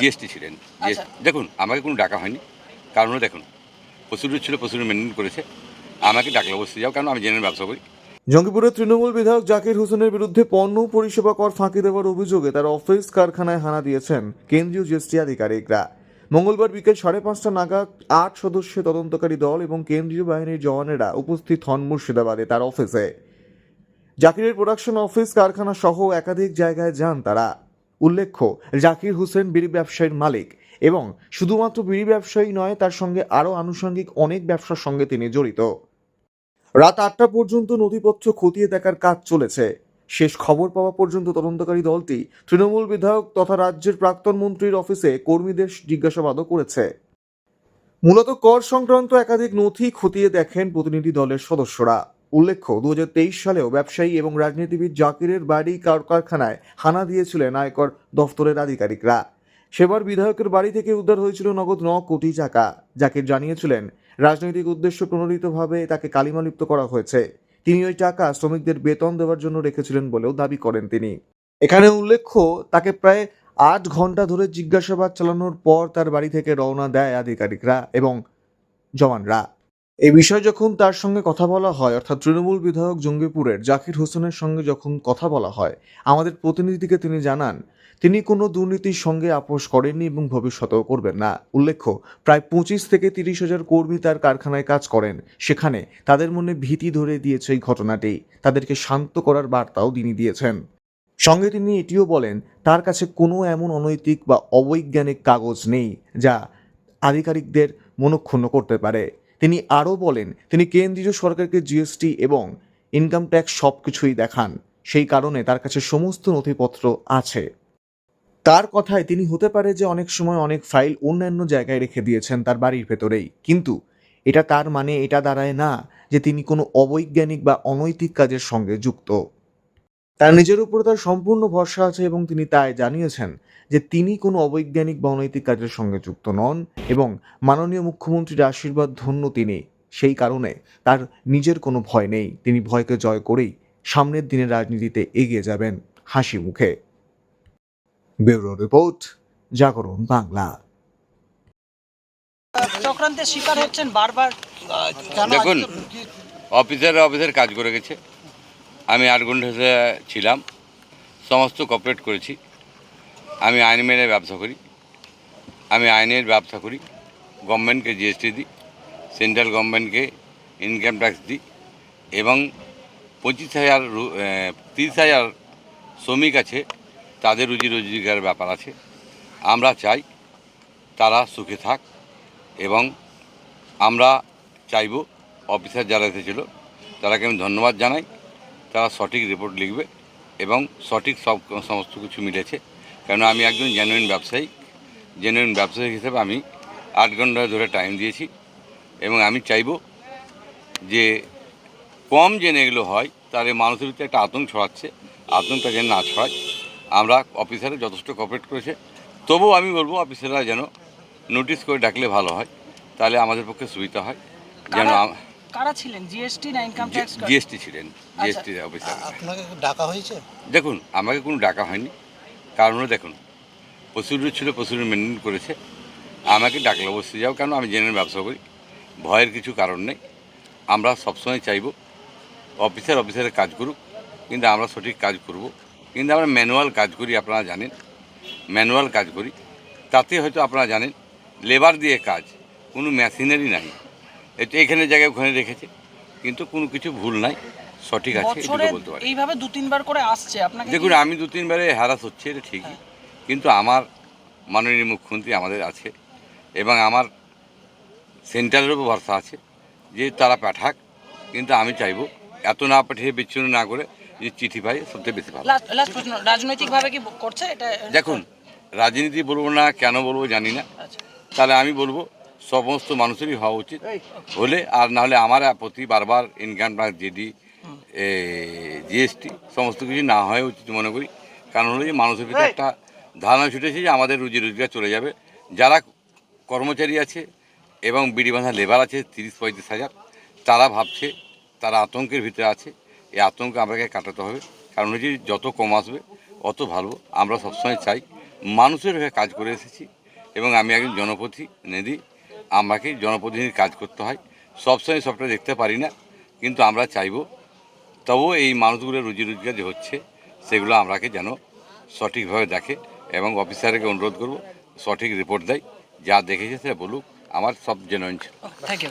GST ছিলেন আচ্ছা। দেখুন আমাকে কোনো ডাকা হয়নি। কারণ দেখুন প্রসিডিউর ছিল প্রসিডিউর মেনটেন করেছে। আমাকে ডাকলে অবশ্যই যাও কারণ আমি জেনে ব্যবসা করি। জঙ্গিপুরের তৃণমূল বিধায়ক জাকির হোসেনের বিরুদ্ধে পণ্য পরিষেবা কর ফাঁকি দেওয়ার অভিযোগে তার অফিস কারখানায় হানা দিয়েছেন কেন্দ্রীয় জিএসটি আধিকারিকরা। মঙ্গলবার বিকেল সাড়ে পাঁচটা নাগাদ আট সদস্যের তদন্তকারী দল এবং কেন্দ্রীয় বাহিনীর জওয়ানেরা উপস্থিত হন মুর্শিদাবাদে তার অফিসে। জাকিরের প্রোডাকশন অফিস কারখানা সহ একাধিক জায়গায় যান তারা। উল্লেখ্য, জাকির হোসেন বিড়ি ব্যবসায়ীর মালিক এবং শুধুমাত্র বিড়ি ব্যবসায়ী নয়, তার সঙ্গে আরও আনুষঙ্গিক অনেক ব্যবসার সঙ্গে তিনি জড়িত। রাত আটটা পর্যন্ত নথিপত্র খতিয়ে দেখার কাজ চলেছে। শেষ খবর পাওয়া পর্যন্ত তদন্তকারী দলটি তৃণমূল বিধায়ক তথা রাজ্যের প্রাক্তন মন্ত্রীর অফিসে কর্মীদের জিজ্ঞাসাবাদও করেছে। মূলত কর সংক্রান্ত একাধিক নথি খতিয়ে দেখেন প্রতিনিধি দলের সদস্যরা। উল্লেখ্য দু হাজার তেইশ সালেও ব্যবসায়ী এবং রাজনীতিবিদ জাকিরের বাড়ি কার, কারখানায় হানা দিয়েছিলেন আয়কর দফতরের আধিকারিকরা। সেবার বিধায়কের বাড়ি থেকে উদ্ধার হয়েছিল নগদ ন কোটি টাকা। জাকির জানিয়েছিলেন, রাজনৈতিক উদ্দেশ্য প্রণোদিতভাবে তাকে কালিমালিপ্ত করা হয়েছে। তিনি ওই টাকা শ্রমিকদের বেতন দেওয়ার জন্য রেখেছিলেন বলেও দাবি করেন তিনি। এখানে উল্লেখ্য, তাকে প্রায় আট ঘণ্টা ধরে জিজ্ঞাসাবাদ চালানোর পর তার বাড়ি থেকে রওনা দেয় আধিকারিকরা এবং জওয়ানরা। এই বিষয়ে যখন তার সঙ্গে কথা বলা হয়, অর্থাৎ তৃণমূল বিধায়ক জঙ্গিপুরের জাকির হোসেনের সঙ্গে যখন কথা বলা হয়, আমাদের প্রতিনিধিকে তিনি জানান, তিনি কোনো দুর্নীতির সঙ্গে আপোষ করেননি এবং ভবিষ্যতেও করবেন না। উল্লেখ্য, প্রায় পঁচিশ থেকে তিরিশ হাজার কর্মী তার কারখানায় কাজ করেন। সেখানে তাদের মনে ভীতি ধরে দিয়েছে এই ঘটনাটি। তাদেরকে শান্ত করার বার্তাও তিনি দিয়েছেন। সঙ্গে তিনি এটিও বলেন, তার কাছে কোনো এমন অনৈতিক বা অবৈজ্ঞানিক কাগজ নেই, যা আধিকারিকদের মনক্ষুণ্ণ করতে পারে। তিনি আরও বলেন, তিনি কেন্দ্রীয় সরকারকে জিএসটি এবং ইনকাম ট্যাক্স সব কিছুই দেখান। সেই কারণে তার কাছে সমস্ত নথিপত্র আছে। তার কথায় তিনি হতে পারে যে অনেক সময় অনেক ফাইল অন্যান্য জায়গায় রেখে দিয়েছেন তার বাড়ির ভেতরেই। কিন্তু এটা তার মানে এটা দাঁড়ায় না যে তিনি কোনো অবৈজ্ঞানিক বা অনৈতিক কাজের সঙ্গে যুক্ত। তার নিজের উপর তার সম্পূর্ণ ভরসা আছে এবং তিনি তাই জানিয়েছেন যে তিনি কোনো অবৈজ্ঞানিক বা অনৈতিক কাজের সঙ্গে যুক্ত নন এবং মাননীয় মুখ্যমন্ত্রীর আশীর্বাদ ধন্য তিনি। সেই কারণে তার নিজের কোনো ভয় নেই। তিনি ভয়কে জয় করেই সামনের দিনের রাজনীতিতে এগিয়ে যাবেন হাসি মুখে। ব্যুরো রিপোর্ট জাগরণ বাংলা। চক্রান্তের শিকার হচ্ছেন বারবার। দেখুন অফিসার অফিসের কাজ করে গেছে। আমি আট ঘণ্টা ছিলাম, সমস্ত কপারেট করেছি। আমি আইন মেনে ব্যবসা করি। আমি আইনের ব্যবসা করি। গভর্নমেন্টকে জিএসটি দিই সেন্ট্রাল গভর্নমেন্টকে ইনকাম ট্যাক্স দিই এবং পঁচিশ হাজার তিরিশ হাজার শ্রমিক আছে, তাদের রুজি রোজগারের ব্যাপার আছে। আমরা চাই তারা সুখে থাক এবং আমরা চাইব অফিসার যারা এসেছিল, তারাকে আমি ধন্যবাদ জানাই। তারা সঠিক রিপোর্ট লিখবে এবং সঠিক সব সমস্ত কিছু মিলেছে। কেন আমি একজন জেনুইন ব্যবসায়ী। জেনুইন ব্যবসায়ী হিসেবে আমি আট ঘণ্টা ধরে টাইম দিয়েছি এবং আমি চাইব যে কম জেনে এগুলো হয়, তাহলে মানুষের ভিতরে একটা আতঙ্ক ছড়াচ্ছে, আতঙ্কটা যেন না ছড়ায়। আমরা অফিসারে যথেষ্ট কপারেট করেছে। তবুও আমি বলব অফিসাররা যেন নোটিশ করে ডাকলে ভালো হয়, তাহলে আমাদের পক্ষে সুবিধা হয়। যেন কারা- ছিলেন? জিএসটি না ইনকাম ট্যাক্স জিএসটি ছিলেন। জিএসটি অফিসার আপনাকে ডাকা হয়েছে? দেখুন আমাকে কোনো ডাকা হয়নি। কারণ দেখুন প্রচুর ছিল প্রসিডিউর মেনটেন করেছে। আমাকে ডাকলে অবশ্যই যাও কেন? আমি জেনারেল ব্যবসা করি। ভয়ের কিছু কারণ নেই। আমরা সবসময় চাইব অফিসার অফিসারের কাজ করুক কিন্তু আমরা সঠিক কাজ করব। কিন্তু আমরা ম্যানুয়াল কাজ করি আপনারা জানেন। ম্যানুয়াল কাজ করি। তাতে হয়তো আপনারা জানেন লেবার দিয়ে কাজ। কোনো মেশিনারি নাই। এটা এখানে জায়গায় ওখানে রেখেছে। কিন্তু কোনো কিছু ভুল নাই সঠিক আছে বছরে এটুকু বলতে পারি। এইভাবে দু তিনবার করে আসছে আপনাকে দেখুন কি- আমি দু তিনবারে হ্যারাস হচ্ছে এটা ঠিকই। কিন্তু আমার মাননীয় মুখ্যমন্ত্রী আমাদের আছে এবং আমার সেন্ট্রালের উপর ভরসা আছে যে তারা পাঠাক কিন্তু আমি চাইব এত না পাঠিয়ে বিচ্ছিন্ন না করে যে চিঠি পাই সবথেকে বেশি ভালো। প্রশ্ন রাজনৈতিকভাবে কি করছে? এটা দেখুন রাজনীতি বলব না কেন বলব জানি না। আচ্ছা। তাহলে আমি বলব সমস্ত মানুষেরই হওয়া উচিত। হলে আর না হলে আমার প্রতি বারবার ইনকাম ট্যাক্স জিডি জিএসটি সমস্ত কিছু না হয় উচিত মনে করি। কারণ হলো যে মানুষের ভিতরে একটা ধারণা ছুটেছে যে আমাদের রুজি রোজগার চলে যাবে। যারা কর্মচারী আছে এবং বিড়ি বাঁধা লেবার আছে তিরিশ পঁয়ত্রিশ হাজার তারা ভাবছে তারা আতঙ্কের ভিতরে আছে। এই আতঙ্ক আমাকে কাটাতে হবে। কারণ হচ্ছে যত কম আসবে অত ভালো। আমরা সবসময় চাই মানুষের হয়ে কাজ করে এসেছি এবং আমি একজন জনপ্রতিনিধি। আমাকে জনপ্রতিনিধির কাজ করতে হয়। সবসময় সবটা দেখতে পারি না কিন্তু আমরা চাইব তবুও এই মানুষগুলোর রুজি রোজগার যে হচ্ছে সেগুলো আমরাকে যেন সঠিকভাবে দেখে এবং অফিসারকে অনুরোধ করব সঠিক রিপোর্ট দেয় যা দেখেছে সেটা বলুক আমার সব জেনুইন ছিল। থ্যাংক ইউ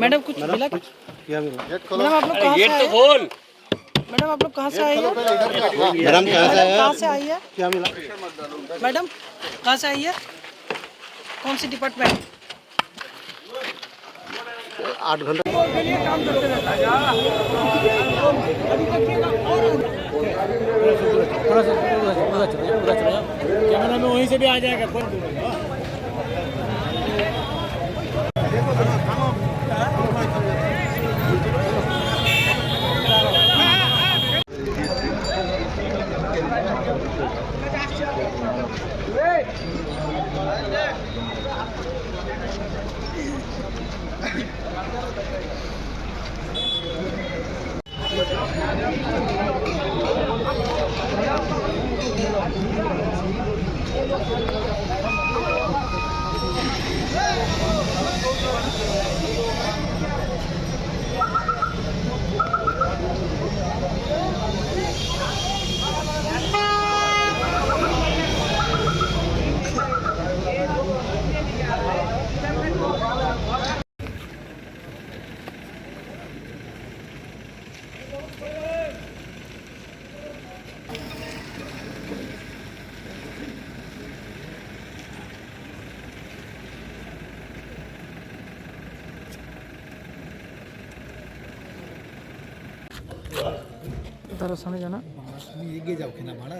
मैडम कुछ मिला क्या? मिला मैडम आप लोग कहाँ से आए हैं? मैडम आप लोग कहाँ से आई है? मैडम कहाँ से से आई है? क्या मिला? मैडम कहाँ से आई है? कौन सी डिपार्टमेंट आठ घंटा। कैमरा में वहीं से भी आ जाएगा তারা সামনে জানা। এগিয়ে যাও কিনা ভাড়া